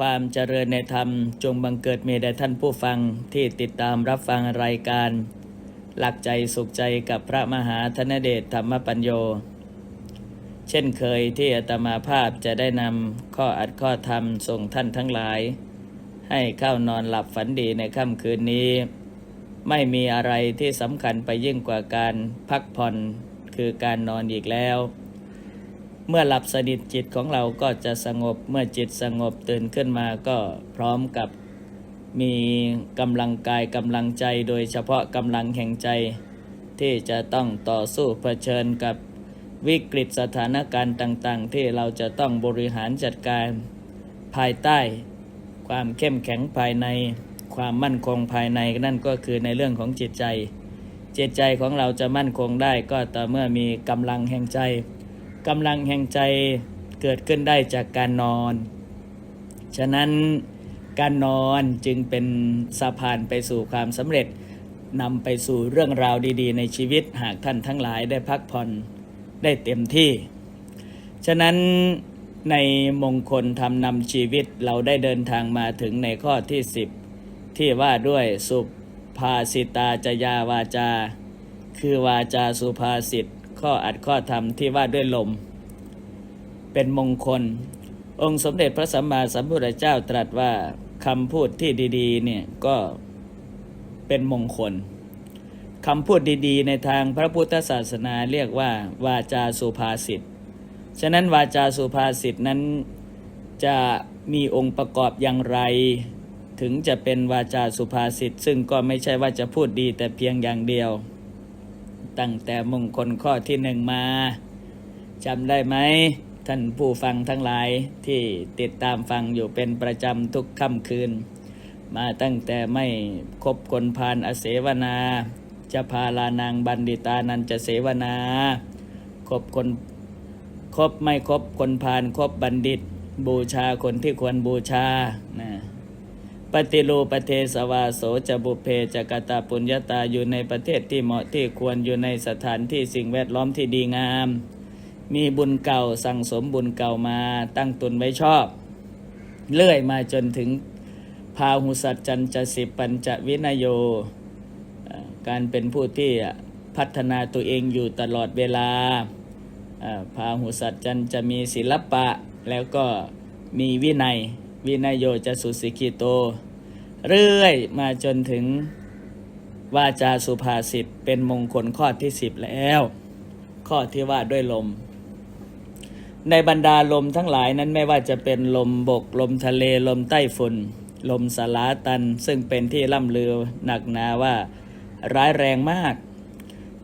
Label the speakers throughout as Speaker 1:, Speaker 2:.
Speaker 1: ความเจริญในธรรมจงบังเกิดมีแด่ท่านผู้ฟังที่ติดตามรับฟังรายการ หลักใจสุขใจกับพระมหาธนเดชธรรมปัญโย เช่นเคยที่อาตมาภาพจะได้นำข้ออัดข้อธรรมส่งท่านทั้งหลาย ให้เข้านอนหลับฝันดีในค่ำคืนนี้ ไม่มีอะไรที่สำคัญไปยิ่งกว่าการพักผ่อนคือการนอนอีกแล้ว เมื่อหลับสนิทจิตของเราก็จะสงบ เมื่อจิตสงบตื่นขึ้นมาก็พร้อมกับมีกำลังกายกำลังใจ โดยเฉพาะกำลังแห่งใจ ที่จะต้องต่อสู้เผชิญกับวิกฤตสถานการณ์ต่าง ๆ ที่เราจะต้องบริหารจัดการภายใต้ ความเข้มแข็งภายใน ความมั่นคงภายในนั่นก็คือในเรื่องของจิตใจ จิตใจของเราจะมั่นคงได้ก็ต่อเมื่อมีกำลังแห่งใจ กำลังแห่งใจเกิดขึ้นได้จากการนอน ฉะนั้นการนอนจึงเป็นสะพานไปสู่ความสำเร็จนำไปสู่เรื่องราวดีๆ ในชีวิตหากท่านทั้งหลายได้พักผ่อนได้เต็มที่ ฉะนั้นในมงคลทำนำชีวิตเราได้เดินทางมาถึงในข้อที่ 10 ที่ว่าด้วยสุภาสิตาจยาวาจา คือวาจาสุภาษิต ข้ออัดข้อธรรมที่ว่าด้วยลม เป็นมงคล องค์สมเด็จพระสัมมาสัมพุทธเจ้าตรัสว่าคำพูดที่ดีๆเนี่ยก็เป็นมงคลคำพูดดีๆ ในทางพระพุทธศาสนาเรียกว่า วาจาสุภาษิต ฉะนั้นวาจาสุภาษิตนั้นจะมีองค์ประกอบอย่างไร ถึงจะเป็นวาจาสุภาษิต ซึ่งก็ไม่ใช่ว่าจะพูดดีแต่เพียงอย่างเดียว ตั้งแต่มงคลข้อที่หนึ่งมาจำได้ไหม ท่านผู้ฟังทั้งหลายที่ติดตามฟังอยู่เป็นประจำทุกค่ำคืน มาตั้งแต่ไม่คบคนพาลอเสวนาจะพาลานางบัณฑิตานันจะเสวนาคบคนคบไม่คบคนพาลคบบัณฑิต บูชาคนที่ควรบูชานะ ฏิรูปเทสวาโสจะบุเพจะกตาปุญญาตาอยู่ในประเทศที่เหมาะที่ควรอยู่ในสถานที่สิ่งแวดล้อมที่ดีงาม มีบุญเก่าสั่งสมบุญเก่ามาตั้งตนไว้ชอบ เลื่อยมาจนถึงพาหุสัจจันจะสิปัญจวินโย การเป็นผู้ที่พัฒนาตัวเองอยู่ตลอดเวลาพาหุสัจจันจะมีศิลปะแล้วก็มีวินัย วินัยโยจะสุสิกิโต เรื่อยมาจนถึงวาจาสุภาษิตเป็นมงคลข้อที่สิบแล้ว ข้อที่ว่าด้วยลม ในบรรดาลมทั้งหลายนั้นไม่ว่าจะเป็นลมบกลมทะเลลมใต้ฝุ่น ลมสลาตัน ซึ่งเป็นที่ล่ำลือหนักหนาว่าร้ายแรงมาก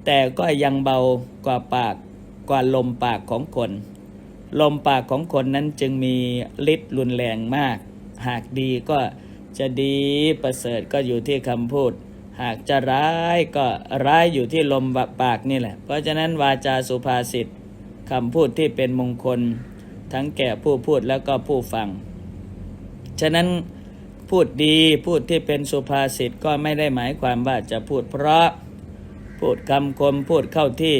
Speaker 1: แต่ก็ยังเบากว่าปากกว่าลมปากของคน ลมปากของคนนั้นจึงมีฤทธิ์รุนแรงมาก หากดีก็ จะดีประเสริฐก็อยู่ที่คำพูด หากจะร้ายก็ร้ายอยู่ที่ลมปากนี่แหละ เพราะฉะนั้นวาจาสุภาษิตคำพูดที่เป็นมงคล ทั้งแก่ผู้พูดแล้วก็ผู้ฟัง ฉะนั้นพูดดีพูดที่เป็นสุภาษิตก็ไม่ได้หมายความว่าจะพูดเพราะ พูดคำคมพูดเข้าที่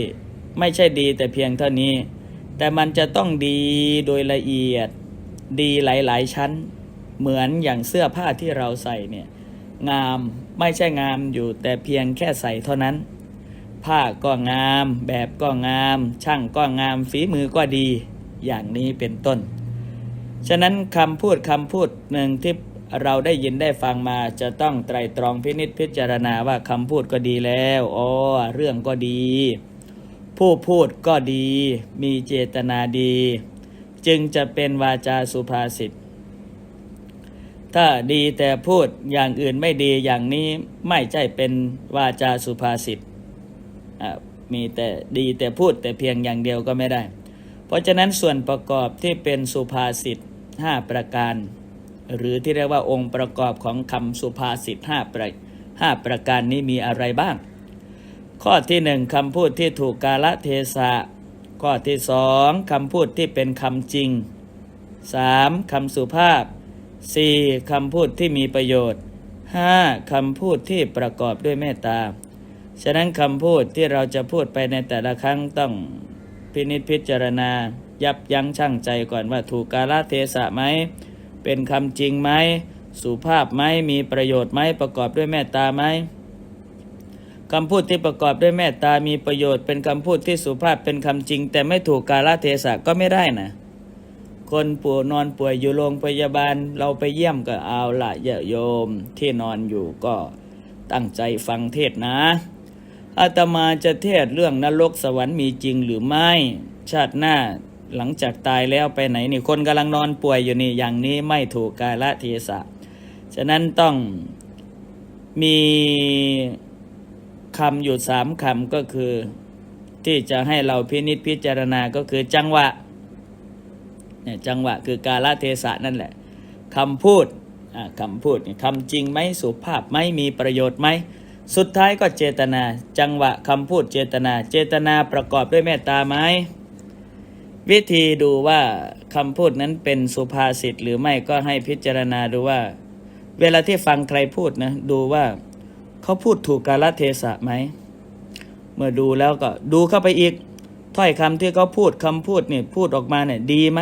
Speaker 1: ไม่ใช่ดีแต่เพียงเท่านี้ แต่มันจะต้องดีโดยละเอียด ดีหลาย ๆ ชั้น เหมือนอย่างเสื้อผ้าที่เราใส่เนี่ยงามไม่ใช่งามอยู่แต่เพียงแค่ใส่เท่านั้น ผ้าก็งาม แบบก็งาม ช่างก็งามฝีมือก็ดีอย่างนี้เป็นต้น ฉะนั้นคำพูดคำพูดหนึ่งที่เราได้ยินได้ฟังมาจะต้องไตรตรองพินิษพิจารณาว่าคำพูดก็ดีแล้วอ๋อเรื่องก็ดี ผู้พูดก็ดี มีเจตนาดี จึงจะเป็นวาจาสุภาษิต ถ้าดีแต่พูดอย่างอื่นไม่ดีอย่างนี้ไม่ใช่เป็นวาจาสุภาษิตมีแต่ดีแต่พูดแต่เพียงอย่างเดียวก็ไม่ได้ เพราะฉะนั้นส่วนประกอบที่เป็นสุภาษิต5ประการ หรือที่เรียกว่าองค์ประกอบของคำสุภาษิต5ประ5ประการนี้มีอะไรบ้าง ข้อที่หนึ่งคำพูดที่ถูกกาลเทศะ ข้อที่สองคำพูดที่เป็นคำจริงสามคำสุภาพ สี่คำพูดที่มีประโยชน์ห้าคำพูดที่ประกอบด้วยเมตตา ฉะนั้นคำพูดที่เราจะพูดไปในแต่ละครั้งต้องพินิจพิจารณา ยับยั้งชั่งใจก่อนว่าถูกกาลเทศะไหม เป็นคำจริงไหม สุภาพไหม มีประโยชน์ไหม ประกอบด้วยเมตตาไหมคำพูดที่ประกอบด้วยเมตตา มีประโยชน์ เป็นคำพูดที่สุภาพ เป็นคำจริง แต่ไม่ถูกกาลเทศะก็ไม่ได้นะ คนป่วยนอนป่วยอยู่โรงพยาบาล เราไปเยี่ยมก็เอาละเยอะโยมที่นอนอยู่ก็ตั้งใจฟังเทศนะ อาตมาจะเทศเรื่องนรกสวรรค์มีจริงหรือไม่ ชาติหน้าหลังจากตายแล้วไปไหนนี่คนกำลังนอนป่วยอยู่นี่อย่างนี้ไม่ถูกกาลเทศะ ฉะนั้นต้องมีคำอยู่สามคำก็คือ ที่จะให้เราพินิจพิจารณาก็คือจังหวะ เนี่ยจังหวะคือกาลเทศะนั่นแหละคำพูดอ่าคำพูดคำจริงไหมสุภาพไหมมีประโยชน์ไหมสุดท้ายก็เจตนา จังหวะคำพูดเจตนา เจตนาประกอบด้วยเมตตาไหมวิธีดูว่าคำพูดนั้นเป็นสุภาษิตหรือไม่ก็ให้พิจารณาดูว่า เวลาที่ฟังใครพูดนะดูว่าเขาพูดถูกกาลเทศะไหมเมื่อดูแล้วก็ดูเข้าไปอีกถ้อยคำที่เขาพูดคำพูดเนี่ยพูดออกมาเนี่ยดีไหม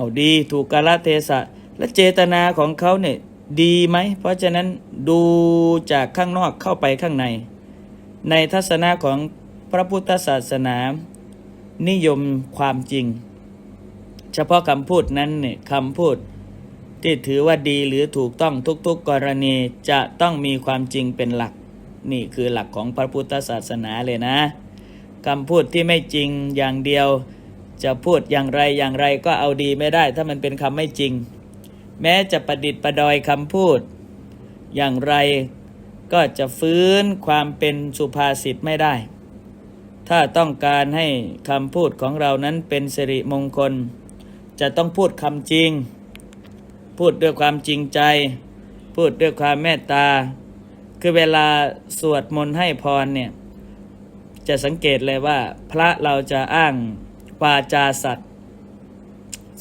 Speaker 1: เอาดีถูกกาลเทศะ และเจตนาของเขาเนี่ยดีไหม เพราะฉะนั้นดูจากข้างนอกเข้าไปข้างใน ในทัศนะของพระพุทธศาสนา นิยมความจริง เฉพาะคำพูดนั้นเนี่ยคำพูดที่ถือว่าดีหรือถูกต้องทุกๆกรณีจะต้องมีความจริงเป็นหลัก นี่คือหลักของพระพุทธศาสนาเลยนะคำพูดที่ไม่จริงอย่างเดียว จะพูดอย่างไรอย่างไรก็เอาดีไม่ได้ ถ้ามันเป็นคำไม่จริง แม้จะประดิษฐ์ประดอยคำพูด อย่างไรก็จะฟื้นความเป็นสุภาษิตไม่ได้ ถ้าต้องการให้คำพูดของเรานั้นเป็นสิริมงคล จะต้องพูดคำจริง พูดด้วยความจริงใจ พูดด้วยความเมตตา คือเวลาสวดมนต์ให้พรเนี่ย จะสังเกตเลยว่า พระเราจะอ้าง วาจาสัตว์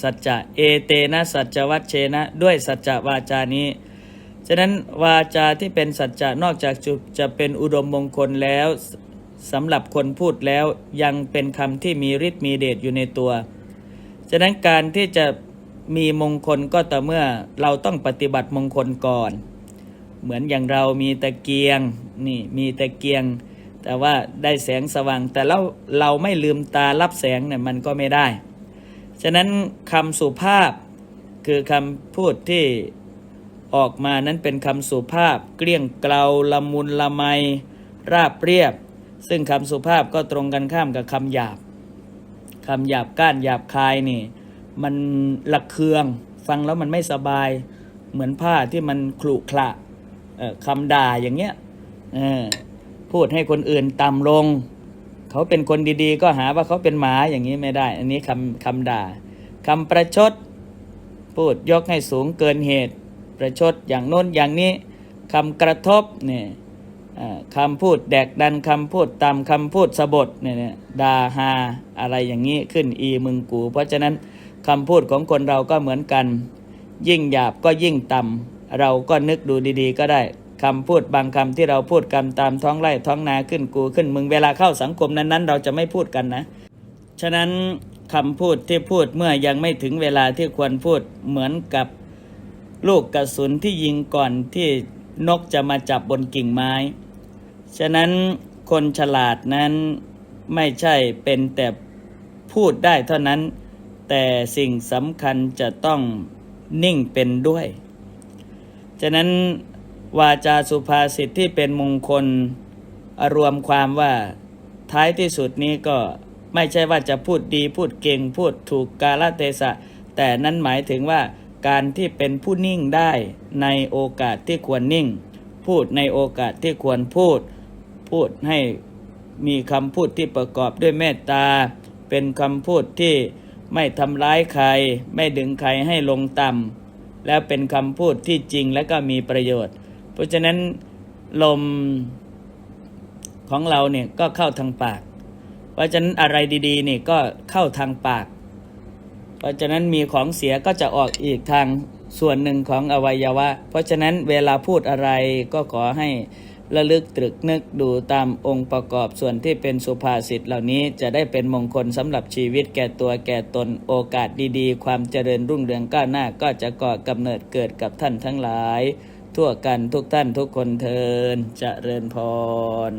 Speaker 1: สัจจะเอเตนะสัจวัชเชนะ ด้วยสัจจะวาจานี้ ฉะนั้นวาจาที่เป็นสัจจะนอกจากจะจะเป็นอุดมมงคลแล้วสำหรับคนพูดแล้วยังเป็นคำที่มีฤทธิ์มีเดชอยู่ในตัว ฉะนั้นการที่จะมีมงคลก็ต่อเมื่อเราต้องปฏิบัติมงคลก่อน เหมือนอย่างเรามีตะเกียงนี่มีตะเกียง แต่ว่าได้แสงสว่าง แต่เราเราไม่ลืมตารับแสงเนี่ยมันก็ไม่ได้ ฉะนั้นคำสุภาพคือคำพูดที่ออกมานั้นเป็นคำสุภาพ เกลี้ยงเกลาละมุนละไม ราบเรียบ ซึ่งคำสุภาพก็ตรงกันข้ามกับคำหยาบคำหยาบก้านหยาบคายนี่มันละเคือง ฟังแล้วมันไม่สบาย เหมือนผ้าที่มันขรุขระคำด่าอย่างเงี้ยเออ พูดให้คนอื่นต่ำลง เขาเป็นคนดีๆ ก็หาว่าเขาเป็นหมาอย่างนี้ไม่ได้ อันนี้คำคำด่าคำประชด พูดยกให้สูงเกินเหตุ ประชดอย่างโน้นอย่างนี้คำกระทบเนี่ยคำพูดแดกดันคำพูดต่ำคำพูดสะบดเนี่ยด่าฮาอะไรอย่างนี้ขึ้นอีมึงกู เพราะฉะนั้นคำพูดของคนเราก็เหมือนกัน ยิ่งหยาบก็ยิ่งต่ำเราก็นึกดูดีๆ ก็ได้ คำพูดบางคำที่เราพูดกันตามท้องไร่ท้องนาขึ้นกูขึ้นมึงเวลาเข้าสังคมนั้นๆ เราจะไม่พูดกันนะ ฉะนั้นคำพูดที่พูดเมื่อยังไม่ถึงเวลาที่ควรพูดเหมือนกับลูกกระสุนที่ยิงก่อนที่นกจะมาจับบนกิ่งไม้ ฉะนั้นคนฉลาดนั้นไม่ใช่เป็นแต่พูดได้เท่านั้น แต่สิ่งสำคัญจะต้องนิ่งเป็นด้วย ฉะนั้น วาจาสุภาษิตที่เป็นมงคลรวมความว่าท้ายที่สุดนี้ก็ไม่ใช่ว่าจะพูดดีพูดเก่งพูดถูกกาลเทศะ แต่นั้นหมายถึงว่าการที่เป็นผู้นิ่งได้ในโอกาสที่ควรนิ่ง พูดในโอกาสที่ควรพูด พูดให้มีคำพูดที่ประกอบด้วยเมตตา เป็นคำพูดที่ไม่ทำร้ายใคร ไม่ดึงใครให้ลงต่ำแล้วเป็นคำพูดที่จริงและก็มีประโยชน์ พราะฉะนั้นลมของเราเนี่ยก็เข้าทางปาก เพราะฉะนั้นอะไรดีๆนี่ก็เข้าทางปาก เพราะฉะนั้นมีของเสียก็จะออกอีกทางส่วนหนึ่งของอวัยวะ เพราะฉะนั้นเวลาพูดอะไรก็ขอให้ระลึกตรึกนึกดูตามองค์ประกอบส่วนที่เป็นสุภาษิตเหล่านี้จะได้เป็นมงคลสำหรับชีวิตแก่ตัวแก่ตนโอกาสดีๆ ความเจริญรุ่งเรืองก้าวหน้าก็จะก่อกำเนิดเกิดกับท่านทั้งหลาย ทั่วกันทุกท่านทุกคนเทินจะเจริญพร